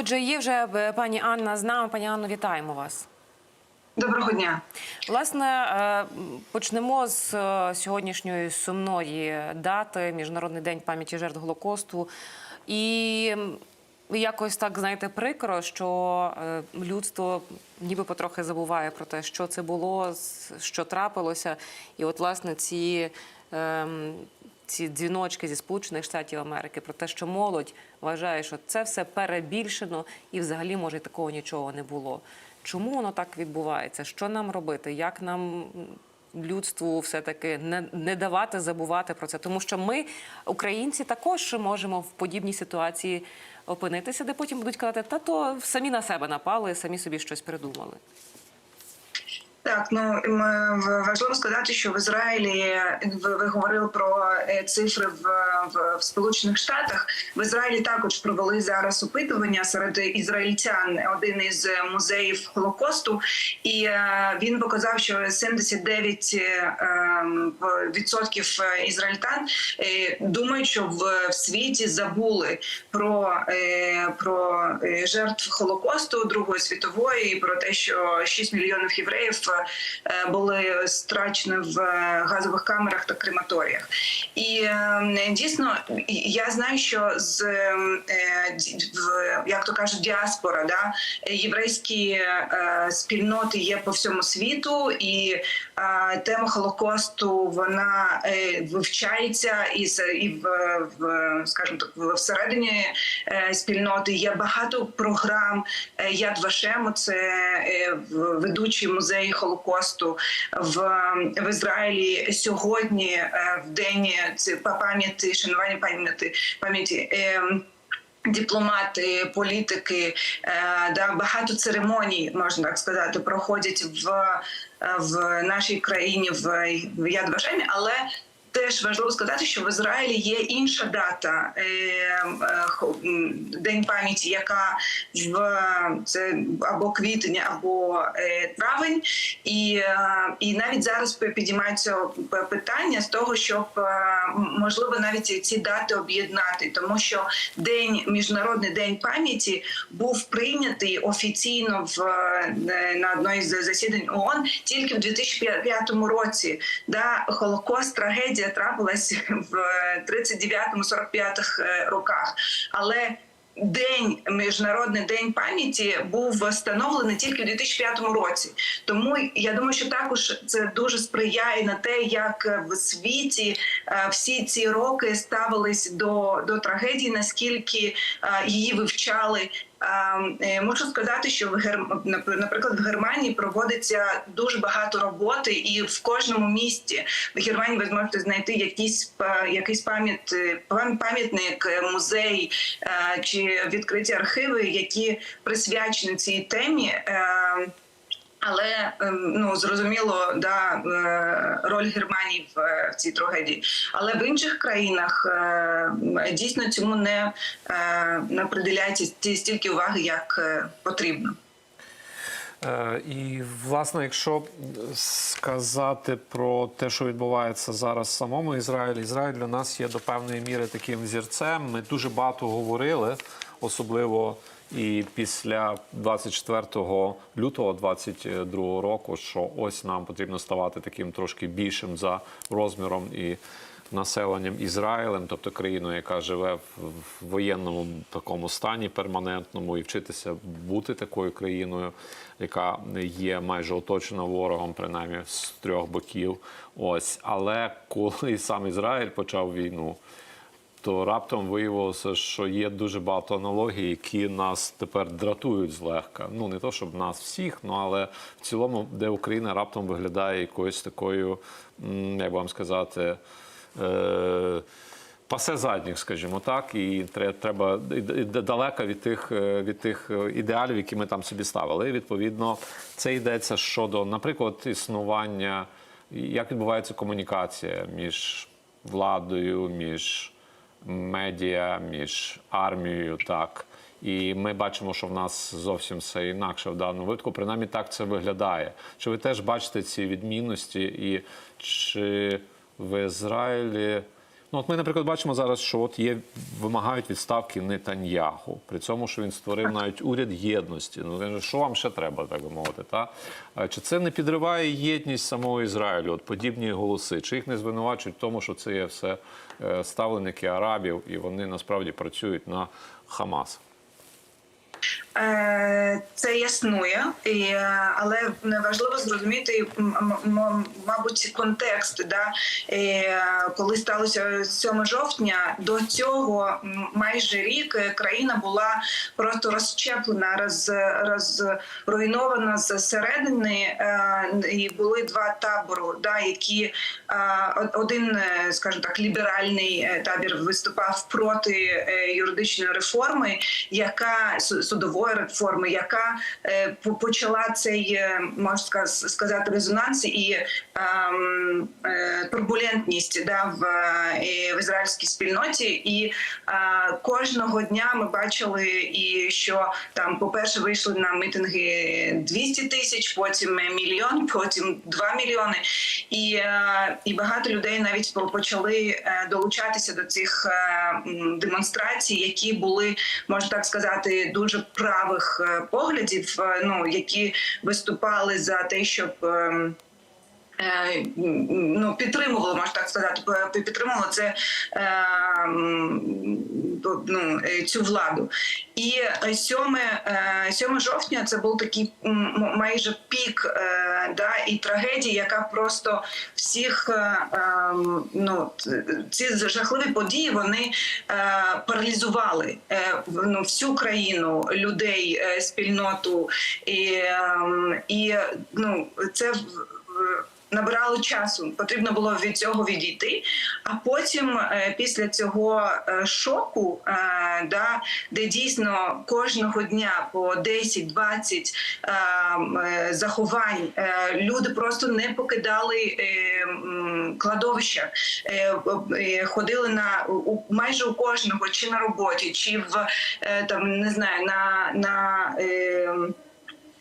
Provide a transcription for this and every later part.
Отже, є вже е, пані Анна з нами. Пані Анно, вітаємо вас. Доброго дня. Власне, е, почнемо з е, сьогоднішньої сумної дати Міжнародний день пам'яті жертв Голокосту. І якось так знаєте, прикро, що людство ніби потрохи забуває про те, що це було, що трапилося. І от, власне, ці. Ці дзвіночки зі Сполучених Штатів Америки про те, що молодь вважає, що це все перебільшено і взагалі може такого нічого не було. Чому воно так відбувається? Що нам робити? Як нам людству все-таки не, не давати забувати про це? Тому що ми, українці, також можемо в подібній ситуації опинитися, де потім будуть казати, та то самі на себе напали, самі собі щось придумали. Так, ну важливо сказати, що в Ізраїлі ви, ви говорили про е, цифри в, в, в Сполучених Штатах. В Ізраїлі також провели зараз опитування серед ізраїльтян один із музеїв Холокосту, і е, він показав, що 79 е, ем, відсотків ізраїльтян е, думають, що в, в світі забули про, е, про е, жертв Холокосту Другої світової, про те, що 6 мільйонів євреїв е, були страчені в е, газових камерах та крематоріях. І е, дійсно я знаю, що з е, як то кажуть, діаспора, да єврейські е, спільноти є по всьому світу, і е, тема Холокосту вона е, вивчається і і в, в скажімо так всередині е, спільноти є багато програм. Е, Яд Вашему, це е, ведучий музей Холокосту в, в Ізраїлі сьогодні, е, в день це пам'яті, шанування пам'яті пам'яті. ем, Дипломати, політики, е, да багато церемоній, можна так сказати, проходять в, е, в нашій країні в, в Яд але Теж важливо сказати, що в Ізраїлі є інша дата е, е, День пам'яті, яка в це або квітень, або е, травень, і, і навіть зараз підіймається питання з того, щоб можливо навіть ці- дати об'єднати, тому що день міжнародний день пам'яті був прийнятий офіційно в на одній з засідань ООН тільки в 2005 році. Да, Холокост, трагедія трапилась в 39-45 е, роках, але День міжнародний день пам'яті був встановлений тільки в 2005 році. Тому я думаю, що також це дуже сприяє на те, як в світі е, всі ці роки ставились до, до трагедії, наскільки е, її вивчали. Е, е, Можу сказати, що в Гер... наприклад в Германії проводиться дуже багато роботи, і в кожному місті в Германії ви зможете знайти якісь якийсь пам'ят пам'ятник, е, музей е, чи відкриті архіви, які присвячені цій темі. Але ем, ну зрозуміло, да е, роль Германії в, е, в цій трагедії. Але в інших країнах е, дійсно цьому не, не приділяється стільки уваги, як потрібно. І власне, якщо сказати про те, що відбувається зараз в самому Ізраїлі, Ізраїль для нас є до певної міри таким зірцем. Ми дуже багато говорили, особливо і після 24 лютого 22 року, що ось нам потрібно ставати таким трошки більшим за розміром і населенням Ізраїлем, тобто країною, яка живе в воєнному такому стані перманентному, і вчитися бути такою країною, яка є майже оточена ворогом, принаймні з трьох боків. Ось, але коли сам Ізраїль почав війну. То раптом виявилося, що є дуже багато аналогій, які нас тепер дратують злегка. Ну не то, щоб нас всіх, ну але в цілому, де Україна раптом виглядає якоюсь такою, як вам сказати, е- пасе задніх, скажімо так, і треба і далеко від тих е, від тих е, ідеалів, які ми там собі ставили. І, відповідно, це йдеться щодо, наприклад, існування, як відбувається комунікація між владою, між медіа, між армією, так. І ми бачимо, що в нас зовсім все інакше в даному випадку. Принаймні так це виглядає. Чи ви теж бачите ці відмінності, і чи в Ізраїлі Ну, от ми, наприклад, бачимо зараз, що от є вимагають відставки Нетаньяху, при цьому, що він створив навіть уряд єдності. Ну що вам ще треба, так би мовити? Та чи це не підриває єдність самого Ізраїлю? От подібні голоси? Чи їх не звинувачують в тому, що це є все е, ставленики арабів, і вони насправді працюють на Хамас? Е, Це існує, але важливо зрозуміти, мабуть, контекст. Да? Е, Коли сталося 7 жовтня, до цього майже рік е, країна була просто розщеплена, роз, розруйнована зсередини, і були два табори, да, які од- один, скажімо так, ліберальний табір виступав проти юридичної реформи, яка су- судової реформи, яка е, почала цей е, можна сказати резонанс і ем, е, турбулентність да, в, в ізраїльській спільноті. І кожного дня ми бачили, і що там, по-перше, вийшли на мітинги 200 тисяч, потім мільйон, потім 2 мільйони. І, і багато людей навіть почали долучатися до цих демонстрацій, які були, можна так сказати, дуже правих е, поглядів, е, ну які виступали за те, щоб. Е, Ну, підтримувало, можна так сказати, підтримувало це е, ну, е, цю владу. І 7, е, 7 жовтня це був такий майже пік да, і трагедія, яка просто всіх ну, ці жахливі події вони паралізували ну, всю країну, людей, спільноту. І, ем, і ну, це набирало часу. Потрібно було від цього відійти. А потім, е, після цього е, шоку, е, де дійсно кожного дня по 10-20 е, м, е, заховань люди просто не покидали кладовища, ходили на майже у кожного, чи на роботі, чи в там не знаю, на, на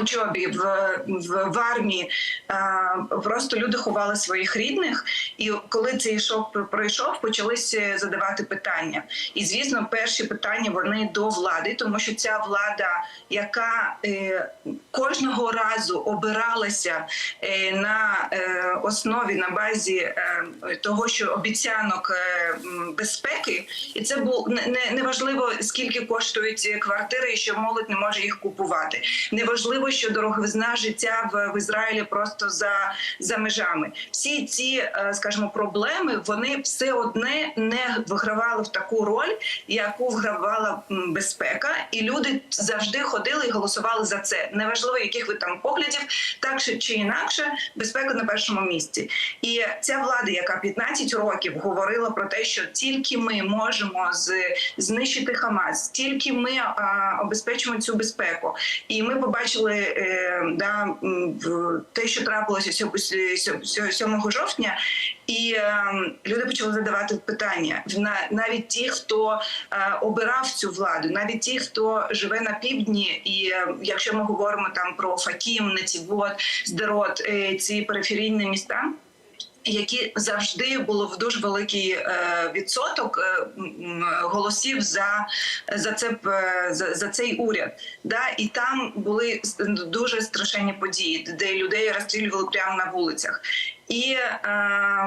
е, чобі в, в, в армії а, просто люди ховали своїх рідних, і коли цей шок пройшов, почалися задавати питання. І звісно, перші питання вони до влади, тому що ця влада, яка е, кожного разу обиралася е, на е, основі на базі е, того, що обіцянок е, безпеки, і це не, не, не важливо, скільки коштують квартири, і що молодь не може їх купувати. Неважливо, що дороговизна життя в, в Ізраїлі просто за, за межами. Всі ці, е, скажімо, проблеми вони все одне не вигравали в таку роль, яку вгравала безпека, і люди завжди ходили і голосували за це. Неважливо, яких ви там поглядів, так чи- інакше, безпека на першому місці. І ця влада, яка 15 років говорила про те, що тільки ми можемо з, знищити Хамас, тільки ми а, обезпечимо цю безпеку. І ми побачили е, да, те, що трапилося сьо- сьо- сьо- 7 жовтня, і е, люди почали задавати питання. На навіть ті, хто е, обирав цю владу, навіть ті, хто живе на півдні, і е, якщо ми говоримо там про Факім, Нетівот, Здерот, е, ці периферійні міста. Які завжди було в дуже великий е, відсоток голосів за, за це за, за цей уряд, да і там були дуже страшенні події, де людей розстрілювали прямо на вулицях. І е, е,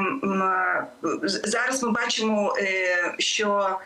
зараз ми бачимо, е, що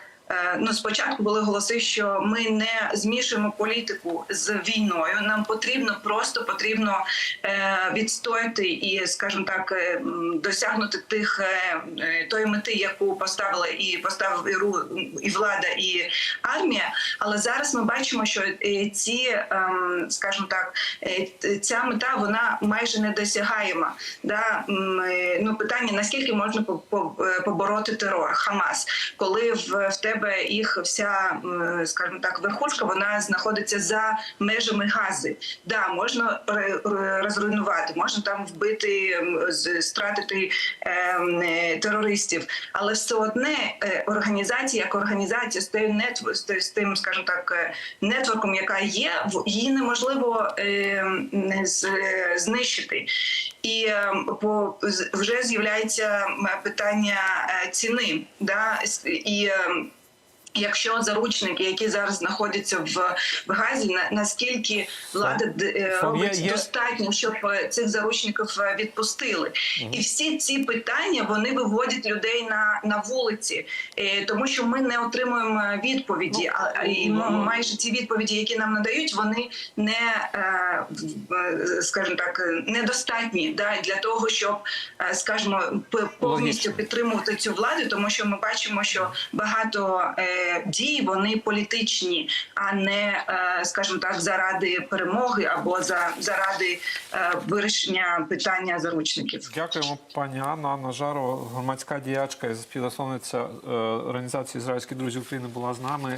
Ну, спочатку були голоси, що ми не змішуємо політику з війною. Нам потрібно просто потрібно е, відстояти і, скажімо так, е, досягнути тих е, е, тої мети, яку поставила і поставив ру і влада, і армія. Але зараз ми бачимо, що е, ці, ем, скажімо так, е, ця мета вона майже недосягаєма. Да? Е, Ну, питання наскільки можна по- по- е, побороти терор Хамас, коли в, в тебе їх вся, м, скажімо так, верхушка вона знаходиться за межами гази. Да, можна розруйнувати, можна там вбити, стратити ем, е, терористів, але все одне е, організація як організація з тим нетв- з тим, скажімо так, е, нетворком, яка є, її неможливо е, не е, знищити. і е, по вже з'являється питання е, ціни. Да? І е, Якщо заручники, які зараз знаходяться в, в Газі, на, наскільки влада е, робить є- достатньо, щоб е, цих заручників е, відпустили, і всі ці питання вони виводять людей на, на вулиці, тому що ми не отримуємо відповіді. Ну, а, і ну, майже ті відповіді, які нам надають, вони не скажімо так, недостатні да, для того, щоб скажімо, повністю підтримувати цю владу, тому що ми бачимо, що багато дій вони політичні, а не, е, скажімо так, заради перемоги або за заради е, вирішення питання заручників. Дякуємо, пані Анна. Нажаро, громадська діячка і співзасновниця е, організації Ізраїльські друзі України була з нами.